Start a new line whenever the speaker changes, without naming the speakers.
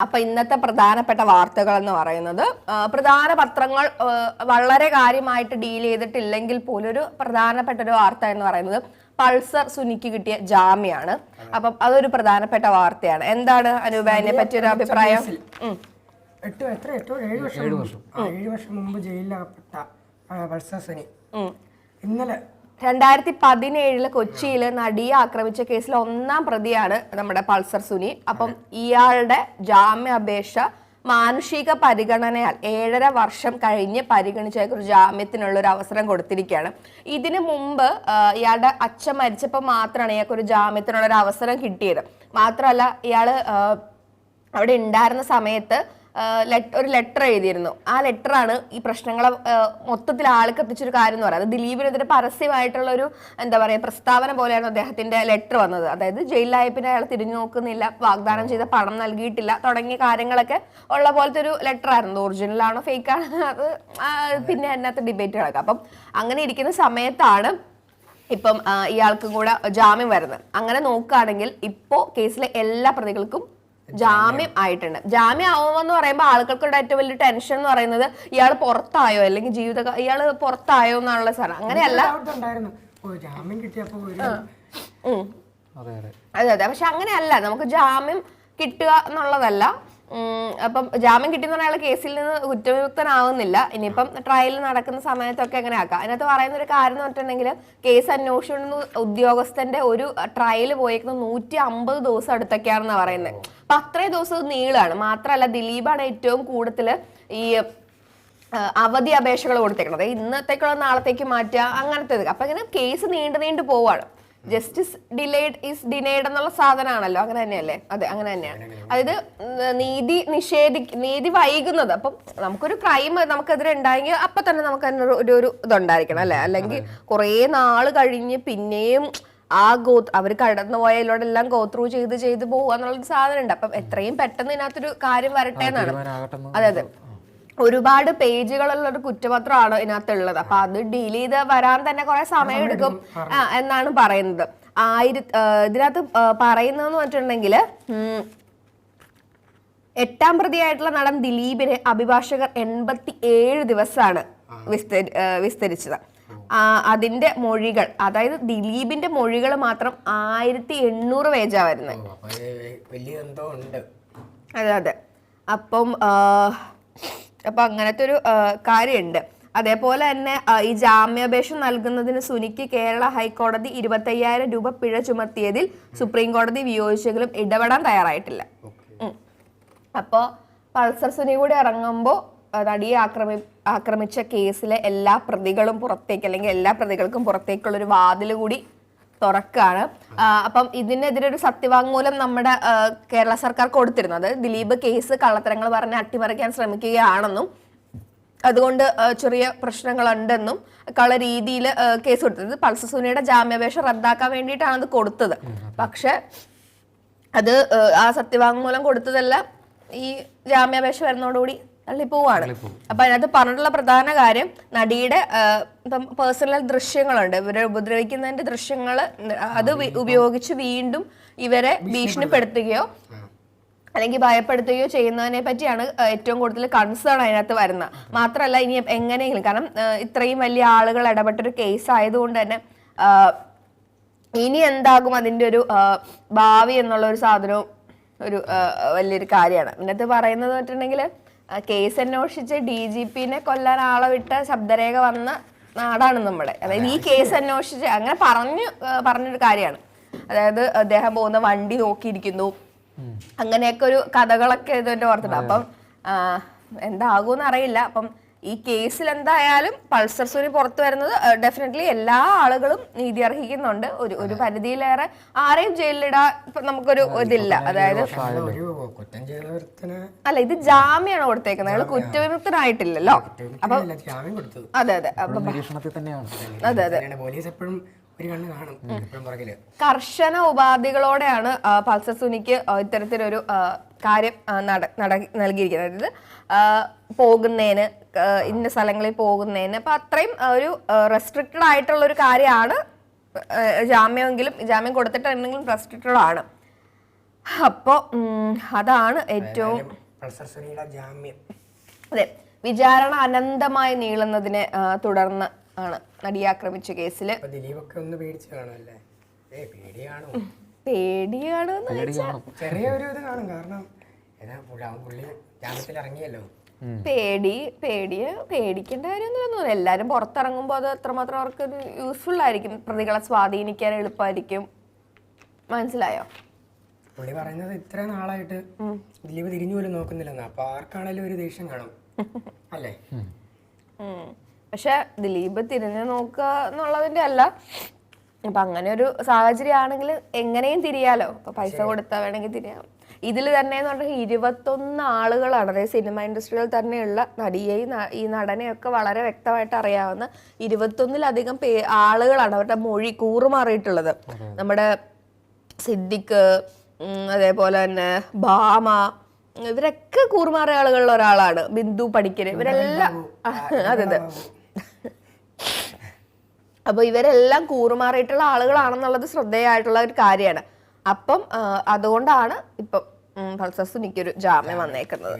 അപ്പൊ ഇന്നത്തെ പ്രധാനപ്പെട്ട വാർത്തകൾ എന്ന് പറയുന്നത് പ്രധാന പത്രങ്ങൾ വളരെ കാര്യമായിട്ട് ഡീൽ ചെയ്തിട്ടില്ലെങ്കിൽ പോലും ഒരു പ്രധാനപ്പെട്ട ഒരു വാർത്ത എന്ന് പറയുന്നത് പൾസർ സുനിക്ക് കിട്ടിയ ജാമ്യാണ്. അപ്പം അതൊരു പ്രധാനപ്പെട്ട വാർത്തയാണ്. എന്താണ് അനൂപ അതിനെ പറ്റി ഒരു അഭിപ്രായം.
എത്ര എട്ടോ? ഏഴ് വർഷം ഏഴ് വർഷം മുമ്പ് ജയിലിലകപ്പെട്ട ആ, വത്സസനി ഇന്നലെ
രണ്ടായിരത്തി പതിനേഴിൽ കൊച്ചിയിൽ നടിയെ ആക്രമിച്ച കേസിൽ ഒന്നാം പ്രതിയാണ് നമ്മുടെ പൾസർ സുനി. അപ്പം ഇയാളുടെ ജാമ്യാപേക്ഷ മാനുഷിക പരിഗണനയാൽ ഏഴര വർഷം കഴിഞ്ഞ് പരിഗണിച്ച ഒരു ജാമ്യത്തിനുള്ള ഒരു അവസരം കൊടുത്തിരിക്കുകയാണ്. ഇതിനു മുമ്പ് ഇയാളുടെ അച്ഛൻ മരിച്ചപ്പോൾ മാത്രമാണ് ഇയാൾക്ക് ഒരു ജാമ്യത്തിനുള്ള ഒരു അവസരം കിട്ടിയത്. മാത്രമല്ല ഇയാൾ അവിടെ ഉണ്ടായിരുന്ന സമയത്ത് ഒരു ലെറ്റർ എഴുതിയിരുന്നു. ആ ലെറ്ററാണ് ഈ പ്രശ്നങ്ങളെ മൊത്തത്തിൽ ആൾക്ക് എത്തിച്ചൊരു കാര്യം എന്ന് പറയുന്നത്. ദിലീപിനെതിരെ പരസ്യമായിട്ടുള്ള ഒരു എന്താ പറയുക പ്രസ്താവന പോലെയാണ് അദ്ദേഹത്തിന്റെ ലെറ്റർ വന്നത്. അതായത് ജയിലിലായ പിന്നെ അയാൾ തിരിഞ്ഞു നോക്കുന്നില്ല വാഗ്ദാനം ചെയ്ത പണം നൽകിയിട്ടില്ല തുടങ്ങിയ കാര്യങ്ങളൊക്കെ ഉള്ള പോലത്തെ ഒരു ലെറ്റർ ആയിരുന്നു. ഒറിജിനൽ ആണോ ഫേക്ക് ആണോ അത് പിന്നെ അതിനകത്ത് ഡിബേറ്റ് നടക്കുക അപ്പം അങ്ങനെ ഇരിക്കുന്ന സമയത്താണ് ഇപ്പം ഇയാൾക്കും കൂടെ ജാമ്യം വരുന്നത്. അങ്ങനെ നോക്കുകയാണെങ്കിൽ ഇപ്പോൾ കേസിലെ എല്ലാ പ്രതികൾക്കും ജാമ്യം ആയിട്ടുണ്ട്. ജാമ്യം ആവുമെന്ന് പറയുമ്പോൾ ആളുകൾക്കുള്ള ഏറ്റവും വലിയ ടെൻഷൻ എന്ന് പറയുന്നത് ഇയാൾ പുറത്തായോ? അല്ലെങ്കിൽ ജീവിത ഇയാൾ പുറത്തായോ എന്നുള്ള സാധനം. അങ്ങനെയല്ല.
അതെ അതെ.
പക്ഷെ അങ്ങനെയല്ല. നമുക്ക് ജാമ്യം കിട്ടുക എന്നുള്ളതല്ല. അപ്പം ജാമ്യം കിട്ടുന്ന അയാൾ കേസിൽ നിന്ന് കുറ്റവിമുക്തനാവുന്നില്ല. ഇനിയിപ്പം ട്രയൽ നടക്കുന്ന സമയത്തൊക്കെ അങ്ങനെ ആക്കാം. അതിനകത്ത് പറയുന്ന ഒരു കാര്യം എന്ന് പറഞ്ഞിട്ടുണ്ടെങ്കിൽ കേസ് അന്വേഷിക്കുന്ന ഉദ്യോഗസ്ഥന്റെ ഒരു ട്രയൽ പോയേക്കുന്ന നൂറ്റി അമ്പത് ദിവസം അടുത്തൊക്കെയാണെന്നാണ് പറയുന്നത്. അപ്പൊ അത്രയും ദിവസം നീളാണ്. മാത്രമല്ല ദിലീപാണ് ഏറ്റവും കൂടുതൽ ഈ അവധി അപേക്ഷകൾ കൊടുത്തേക്കുന്നത്. ഇന്നത്തേക്കുള്ള നാളത്തേക്ക് മാറ്റുക അങ്ങനത്തെ. അപ്പൊ ഇങ്ങനെ കേസ് നീണ്ടു നീണ്ടു പോവാണ്. ജസ്റ്റിസ് ഡിലേഡ് ഈസ് ഡിനൈഡ് എന്നുള്ള സാധനമാണല്ലോ. അങ്ങനെ തന്നെയല്ലേ? അതെ അങ്ങനെ തന്നെയാണ് അതായത് നീതി നിഷേധി നീതി വൈകുന്നത്. അപ്പം നമുക്കൊരു ക്രൈം നമുക്കെതിരെ ഉണ്ടായെങ്കിൽ അപ്പൊ തന്നെ നമുക്ക് അതിനൊരു ഒരു ഒരു ഇതുണ്ടായിരിക്കണം അല്ലെ? അല്ലെങ്കിൽ കുറേ നാൾ കഴിഞ്ഞ് പിന്നെയും ആ ഗോ അവർ കടന്നു പോയതിലൂടെ എല്ലാം ഗോ ത്രൂ ചെയ്ത് ചെയ്ത് പോകുക എന്നുള്ളൊരു സാധനം ഉണ്ട് അപ്പം എത്രയും പെട്ടെന്ന് ഇതിനകത്തൊരു കാര്യം വരട്ടെ എന്നാണ്. അതെ അതെ. ഒരുപാട് പേജുകളുള്ള ഒരു കുറ്റപത്രമാണ് ഇതിനകത്തുള്ളത്. അപ്പൊ അത് ഡീൽ ചെയ്ത് വരാൻ തന്നെ കുറെ സമയം എടുക്കും. എന്നാണ് പറയുന്നത്. ആയിരത്തി ഇതിനകത്ത് പറയുന്നതെന്ന് പറഞ്ഞിട്ടുണ്ടെങ്കിൽ എട്ടാം പ്രതിയായിട്ടുള്ള നടൻ ദിലീപിനെ അഭിഭാഷകർ എൺപത്തി ഏഴ് ദിവസമാണ് വിസ്തരി വിസ്തരിച്ചത്. അതിന്റെ മൊഴികൾ അതായത് ദിലീപിന്റെ മൊഴികൾ മാത്രം ആയിരത്തി എണ്ണൂറ് പേജാ വരുന്നത്. അതെ അതെ. അപ്പം ആ, അപ്പൊ അങ്ങനത്തെ ഒരു കാര്യമുണ്ട്. അതേപോലെ തന്നെ ഈ ജാമ്യാപേക്ഷ നൽകുന്നതിന് സുനിക്ക് കേരള ഹൈക്കോടതി ഇരുപത്തയ്യായിരം രൂപ പിഴ ചുമത്തിയതിൽ സുപ്രീം കോടതി വിയോജിച്ചെങ്കിലും ഇടപെടാൻ തയ്യാറായിട്ടില്ല. അപ്പോ പൾസർ സുനി കൂടി ഇറങ്ങുമ്പോൾ നടിയെ ആക്രമി ആക്രമിച്ച കേസിലെ എല്ലാ പ്രതികളും പുറത്തേക്ക് അല്ലെങ്കിൽ എല്ലാ പ്രതികൾക്കും പുറത്തേക്കുള്ള ഒരു വാതിൽ കൂടി തുറക്കാണ്. അപ്പം ഇതിനെതിരെ ഒരു സത്യവാങ്മൂലം നമ്മുടെ കേരള സർക്കാർ കൊടുത്തിരുന്നത്. ദിലീപ് കേസ് കള്ളത്തരങ്ങൾ പറഞ്ഞ് അട്ടിമറിക്കാൻ ശ്രമിക്കുകയാണെന്നും അതുകൊണ്ട് ചെറിയ പ്രശ്നങ്ങളുണ്ടെന്നും കള രീതിയിൽ കേസ് കൊടുത്തത് പൾസസൂനിയുടെ ജാമ്യാപേക്ഷ റദ്ദാക്കാൻ വേണ്ടിയിട്ടാണ് അത് കൊടുത്തത്. പക്ഷെ അത് ആ, സത്യവാങ്മൂലം കൊടുത്തതെല്ലാം ഈ ജാമ്യാപേക്ഷ വരുന്നതോടുകൂടി തള്ളിപ്പോവാണ്. അപ്പൊ അതിനകത്ത് പറഞ്ഞിട്ടുള്ള പ്രധാന കാര്യം നടിയുടെ ഇപ്പം പേഴ്സണൽ ദൃശ്യങ്ങളുണ്ട്. ഇവരെ ഉപദ്രവിക്കുന്നതിന്റെ ദൃശ്യങ്ങൾ അത് ഉപയോഗിച്ച് വീണ്ടും ഇവരെ ഭീഷണിപ്പെടുത്തുകയോ അല്ലെങ്കിൽ ഭയപ്പെടുത്തുകയോ ചെയ്യുന്നതിനെ പറ്റിയാണ് ഏറ്റവും കൂടുതൽ കൺസേൺ അതിനകത്ത് വരുന്നത് മാത്രമല്ല ഇനി എങ്ങനെയെങ്കിലും കാരണം ഇത്രയും വലിയ ആളുകൾ ഇടപെട്ടൊരു കേസ് ആയതുകൊണ്ട് തന്നെ ഇനി എന്താകും അതിന്റെ ഒരു ഭാവി എന്നുള്ള ഒരു സാധനവും ഒരു വലിയൊരു കാര്യമാണ്. ഇതിനകത്ത് പറയുന്നത് വെച്ചിട്ടുണ്ടെങ്കിൽ കേസ് അന്വേഷിച്ച് ഡി ജി പിന്നെ കൊല്ലാൻ ആളെ വിട്ട ശബ്ദരേഖ വന്ന നാടാണ് നമ്മുടെ അതായത് ഈ കേസ് അന്വേഷിച്ച് അങ്ങനെ പറഞ്ഞു പറഞ്ഞൊരു കാര്യമാണ്. അതായത് അദ്ദേഹം പോകുന്ന വണ്ടി നോക്കിയിരിക്കുന്നു. അങ്ങനെയൊക്കെ ഒരു കഥകളൊക്കെ ഇതിന്റെ ഓർത്തിട്ടുണ്ട്. അപ്പം എന്താകുമെന്ന് അറിയില്ല. അപ്പം ഈ കേസിൽ എന്തായാലും പൾസർ സുനി പുറത്തു വരുന്നത് ഡെഫിനറ്റ്ലി എല്ലാ ആളുകളും നീതി അർഹിക്കുന്നുണ്ട്. ഒരു ഒരു പരിധിയിലേറെ ആരെയും ജയിലിലിടാ ഇപ്പൊ നമുക്കൊരു ഇതില്ല. അതായത്
അല്ല,
ഇത് ജാമ്യമാണ് കൊടുത്തേക്കുന്നത്. അയാൾ കുറ്റവിമുക്തനായിട്ടില്ലല്ലോ.
അപ്പൊ
അതെ അതെ. അതെ അതെ.
പോലീസ് എപ്പോഴും ഒരു കണ്ണ് കാണും എപ്പോഴും പുറകിൽ.
കർശന ഉപാധികളോടെയാണ് പൾസർ സുനിക്ക് ഇത്തരത്തിലൊരു കാര്യം നട- നട- നൽകിയിരിക്കുന്നത്. അതായത് പോകുന്നതിന് ഇന്ന സ്ഥലങ്ങളിൽ പോകുന്നതിന് അപ്പൊ അത്രയും ഒരു റെസ്ട്രിക്റ്റഡ് ആയിട്ടുള്ള ഒരു കാര്യമാണ് ജാമ്യമെങ്കിലും ജാമ്യം കൊടുത്തിട്ടുണ്ടെങ്കിലും റെസ്ട്രിക്റ്റഡ് ആണ്. അപ്പോ അതാണ് ഏറ്റവും
ജാമ്യം.
അതെ വിചാരണ അനന്തമായി നീളുന്നതിനെ തുടർന്ന് ആണ് നടിയെ ആക്രമിച്ച കേസിൽ
ദിലീപൊക്കെ ഒന്ന് പേടിച്ച് കാണുമല്ലേ ഏ പേടിയാണോ?
പേടിയാണെന്ന്
പേടി കാണും.
ചെറിയ ഇത് കാണും. കാരണം ഏതാ പുഴ- പുള്ളി ജാമ്യത്തിൽ ഇറങ്ങിയല്ലോ
പേടി പേടിയ പേടിക്കേണ്ട കാര്യമൊന്നുമില്ല. എല്ലാവരും പുറത്തിറങ്ങുമ്പോൾ അത് അത്രമാത്രം അവർക്ക് യൂസ്ഫുൾ ആയിരിക്കും. പ്രതികളെ സ്വാധീനിക്കാൻ എളുപ്പമായിരിക്കും. മനസ്സിലായോ?
പുള്ളി പറയുന്നത് ഇത്ര നാളായിട്ട് ദിലീപ് തിരിഞ്ഞു പോലും നോക്കുന്നില്ലെന്നാ. അപ്പൊ ആർക്കാണേലും ഒരു ദേഷ്യം കാണും. അല്ലേ.
പക്ഷെ ദിലീപ് തിരിഞ്ഞു നോക്കുക എന്നുള്ളതിന്റെ അല്ല. അപ്പൊ അങ്ങനെ ഒരു സാഹചര്യം ആണെങ്കിൽ എങ്ങനെയും തിരിയാലോ? അപ്പൊ പൈസ കൊടുത്താൽ വേണമെങ്കിൽ തിരിയാം. ഇതിൽ തന്നെ എന്ന് പറഞ്ഞാൽ ഇരുപത്തൊന്ന് ആളുകളാണ്. അതായത് സിനിമ ഇൻഡസ്ട്രിയിൽ തന്നെയുള്ള നടിയെയും ഈ നടനെയൊക്കെ വളരെ വ്യക്തമായിട്ട് അറിയാവുന്ന ഇരുപത്തൊന്നിലധികം പേ ആളുകളാണ് അവരുടെ മൊഴി കൂറുമാറിയിട്ടുള്ളത് നമ്മുടെ സിദ്ദിഖ് അതേപോലെ തന്നെ ഭാമ ഇവരൊക്കെ കൂറുമാറിയ ആളുകളിൽ ഒരാളാണ്. ബിന്ദു പടിക്കര് ഇവരെല്ലാം അതെ അതെ. അപ്പൊ ഇവരെല്ലാം കൂറുമാറിയിട്ടുള്ള ആളുകളാണെന്നുള്ളത് ശ്രദ്ധേയമായിട്ടുള്ള ഒരു കാര്യമാണ്. അപ്പം അതുകൊണ്ടാണ് ഇപ്പം ഫൾസസ് എനിക്കൊരു ജാമ്യം വന്നേക്കുന്നത്.